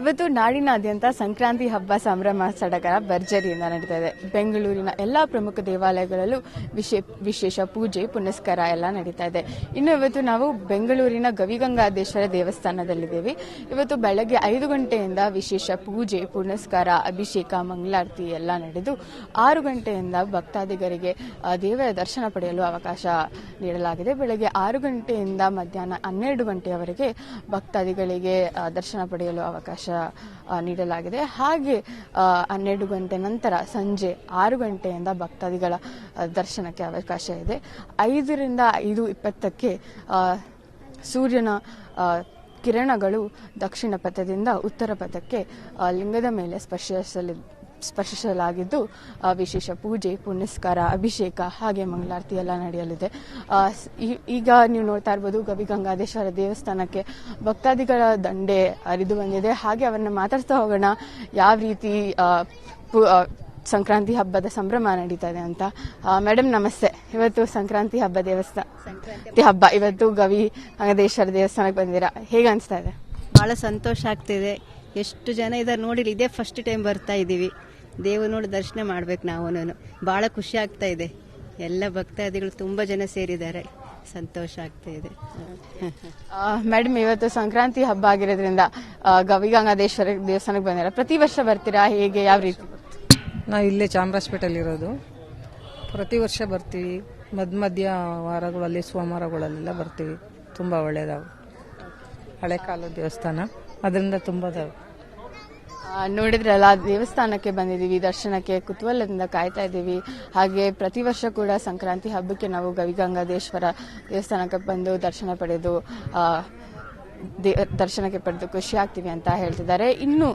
ಇವತ್ತು ನಾಡಿನಾದ್ಯಂತ ಸಂಕ್ರಾಂತಿ ಹಬ್ಬ ಸಂಭ್ರಮ ಸಡಗರ ಭರ್ಜರಿಯಿಂದ ನಡೀತಾ ಇದೆ. ಬೆಂಗಳೂರಿನ ಎಲ್ಲ ಪ್ರಮುಖ ದೇವಾಲಯಗಳಲ್ಲೂ ವಿಶೇ, ವಿಶೇಷ ಪೂಜೆ, ಪುನಸ್ಕಾರ ಎಲ್ಲ ನಡೀತಾ ಇದೆ. ಇನ್ನು ಇವತ್ತು ನಾವು ಬೆಂಗಳೂರಿನ ಗವಿಗಂಗಾಧೇಶ್ವರ ದೇವಸ್ಥಾನದಲ್ಲಿದ್ದೇವೆ. ಇವತ್ತು ಬೆಳಗ್ಗೆ ಐದು ಗಂಟೆಯಿಂದ ವಿಶೇಷ ಪೂಜೆ, ಪುನಸ್ಕಾರ, ಅಭಿಷೇಕ, ಮಂಗಳಾರತಿ ಎಲ್ಲ ನಡೆದು ಆರು ಗಂಟೆಯಿಂದ ಭಕ್ತಾದಿಗರಿಗೆ ದೇವರ ದರ್ಶನ ಪಡೆಯಲು ಅವಕಾಶ ನೀಡಲಾಗಿದೆ. ಬೆಳಗ್ಗೆ ಆರು ಗಂಟೆಯಿಂದ ಮಧ್ಯಾಹ್ನ ಹನ್ನೆರಡು ಗಂಟೆಯವರೆಗೆ ಭಕ್ತಾದಿಗಳಿಗೆ ದರ್ಶನ ಪಡೆಯಲು ಅವಕಾಶ ಆ, ನೀಡಲಾಗಿದೆ. ಹಾಗೆ ಹನ್ನೆರಡು ಗಂಟೆ ನಂತರ ಸಂಜೆ ಆರು ಗಂಟೆಯಿಂದ ಭಕ್ತಾದಿಗಳ ದರ್ಶನಕ್ಕೆ ಅವಕಾಶ ಇದೆ. ಐದರಿಂದ ಐದು ಇಪ್ಪತ್ತಕ್ಕೆ ಸೂರ್ಯನ ಕಿರಣಗಳು ದಕ್ಷಿಣ ಪಥದಿಂದ ಉತ್ತರ ಪಥಕ್ಕೆ ಲಿಂಗದ ಮೇಲೆ ಸ್ಪರ್ಶಿಸಲಿ ಸ್ಪರ್ಶಿಸಲಾಗಿದ್ದು ವಿಶೇಷ ಪೂಜೆ, ಪುನಸ್ಕಾರ, ಅಭಿಷೇಕ ಹಾಗೆ ಮಂಗಳಾರತಿ ಎಲ್ಲ ನಡೆಯಲಿದೆ. ಈಗ ನೀವು ನೋಡ್ತಾ ಇರ್ಬೋದು ಗವಿಗಂಗಾಧೇಶ್ವರ ದೇವಸ್ಥಾನಕ್ಕೆ ಭಕ್ತಾದಿಗಳ ದಂಡೆ ಹರಿದು ಬಂದಿದೆ. ಹಾಗೆ ಅವರನ್ನ ಮಾತಾಡ್ತಾ ಹೋಗೋಣ, ಯಾವ ರೀತಿ ಸಂಕ್ರಾಂತಿ ಹಬ್ಬದ ಸಂಭ್ರಮ ನಡೀತಾ ಇದೆ ಅಂತ. ಮೇಡಮ್ ನಮಸ್ತೆ. ಇವತ್ತು ಸಂಕ್ರಾಂತಿ ಹಬ್ಬ ದೇವಸ್ಥಾನ ಸಂಕ್ರಾಂತಿ ಹಬ್ಬ. ಇವತ್ತು ಗವಿ ಗಂಗಾದೇಶ್ವರ ದೇವಸ್ಥಾನಕ್ಕೆ ಬಂದಿರಾ? ಹೇಗೆ ಅನಿಸ್ತಾ ಇದೆ? ಭಾಳ ಸಂತೋಷ ಆಗ್ತಿದೆ. ಎಷ್ಟು ಜನ ಇದ್ದಾರೆ ನೋಡಿಲ್ಲ ಇದೇ ಫಸ್ಟ್ ಟೈಮ್ ಬರ್ತಾ ಇದ್ದೀವಿ ದೇವ್ರು ನೋಡಿ ದರ್ಶನ ಮಾಡ್ಬೇಕು ನಾವು ಭಾಳ ಖುಷಿ ಆಗ್ತಾ ಇದೆ. ಎಲ್ಲ ಭಕ್ತಾದಿಗಳು ತುಂಬ ಜನ ಸೇರಿದ್ದಾರೆ. ಸಂತೋಷ ಆಗ್ತಾ ಇದೆ. ಮೇಡಮ್ ಇವತ್ತು ಸಂಕ್ರಾಂತಿ ಹಬ್ಬ ಆಗಿರೋದ್ರಿಂದ ಗವಿಗಂಗಾದೇಶ್ವರ ಗವಿಗಂಗಾಧೇಶ್ವರ ದೇವಸ್ಥಾನಕ್ಕೆ ಬಂದಿರ? ಪ್ರತಿ ವರ್ಷ ಬರ್ತೀರಾ? ಹೇಗೆ ಯಾವ ರೀತಿ? ನಾವು ಇಲ್ಲೇ ಚಾಮರಾಜಪೇಟೆಯಲ್ಲಿರೋದು ಪ್ರತಿ ವರ್ಷ ಬರ್ತೀವಿ. ಮಧ್ಯ ಮಧ್ಯ ವಾರಗಳಲ್ಲಿ ಸೋಮವಾರಗಳಲ್ಲೆಲ್ಲ ಬರ್ತೀವಿ. ತುಂಬ ಒಳ್ಳೆಯದಾವು ಹಳೆ ಕಾಲದ ದೇವಸ್ಥಾನ. ಅದರಿಂದ ತುಂಬ ನೋಡಿದ್ರಲ್ಲ, ದೇವಸ್ಥಾನಕ್ಕೆ ಬಂದಿದ್ದೀವಿ, ದರ್ಶನಕ್ಕೆ ಕುತೂಹಲದಿಂದ ಕಾಯ್ತಾ ಇದ್ದೀವಿ. ಹಾಗೆ ಪ್ರತಿ ವರ್ಷ ಕೂಡ ಸಂಕ್ರಾಂತಿ ಹಬ್ಬಕ್ಕೆ ನಾವು ಗವಿಗಂಗಾದೇಶ್ವರ ದೇವಸ್ಥಾನಕ್ಕೆ ಬಂದು ದರ್ಶನ ಪಡೆದು ದರ್ಶನಕ್ಕೆ ಪಡೆದು ಖುಷಿ ಆಗ್ತೀವಿ ಅಂತ ಹೇಳ್ತಿದ್ದಾರೆ. ಇನ್ನು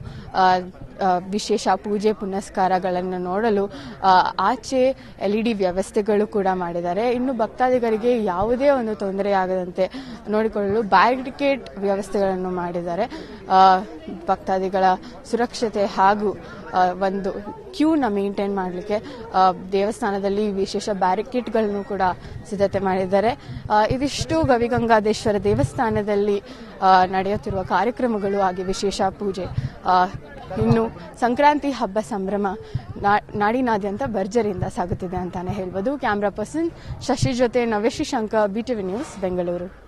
ವಿಶೇಷ ಪೂಜೆ ಪುನಸ್ಕಾರಗಳನ್ನು ನೋಡಲು ಆಚೆ ಎಲ್ ಇ ಡಿ ವ್ಯವಸ್ಥೆಗಳು ಕೂಡ ಮಾಡಿದ್ದಾರೆ. ಇನ್ನು ಭಕ್ತಾದಿಗಳಿಗೆ ಯಾವುದೇ ಒಂದು ತೊಂದರೆ ಆಗದಂತೆ ನೋಡಿಕೊಳ್ಳಲು ಬ್ಯಾರಿಕೇಡ್ ವ್ಯವಸ್ಥೆಗಳನ್ನು ಮಾಡಿದ್ದಾರೆ. ಭಕ್ತಾದಿಗಳ ಸುರಕ್ಷತೆ ಹಾಗೂ ಒಂದು ಕ್ಯೂನ ಮೇಂಟೈನ್ ಮಾಡಲಿಕ್ಕೆ ದೇವಸ್ಥಾನದಲ್ಲಿ ವಿಶೇಷ ಬ್ಯಾರಿಕೇಡ್ಗಳನ್ನು ಕೂಡ ಸಿದ್ಧತೆ ಮಾಡಿದ್ದಾರೆ. ಇದಿಷ್ಟು ಗವಿಗಂಗಾಧೇಶ್ವರ ದೇವಸ್ಥಾನದಲ್ಲಿ ನಡೆಯುತ್ತಿರುವ ಕಾರ್ಯಕ್ರಮಗಳು ಹಾಗೆ ವಿಶೇಷ ಪೂಜೆ. ಇನ್ನು ಸಂಕ್ರಾಂತಿ ಹಬ್ಬ ಸಂಭ್ರಮ ನಾಡಿನಾದ್ಯಂತ ಭರ್ಜರಿಯಿಂದ ಸಾಗುತ್ತಿದೆ ಅಂತಾನೆ ಹೇಳ್ಬೋದು. ಕ್ಯಾಮ್ರಾ ಪರ್ಸನ್ ಶಶಿ ಜೊತೆ ನವೇಶಿ Shankar B TV news Bengaluru.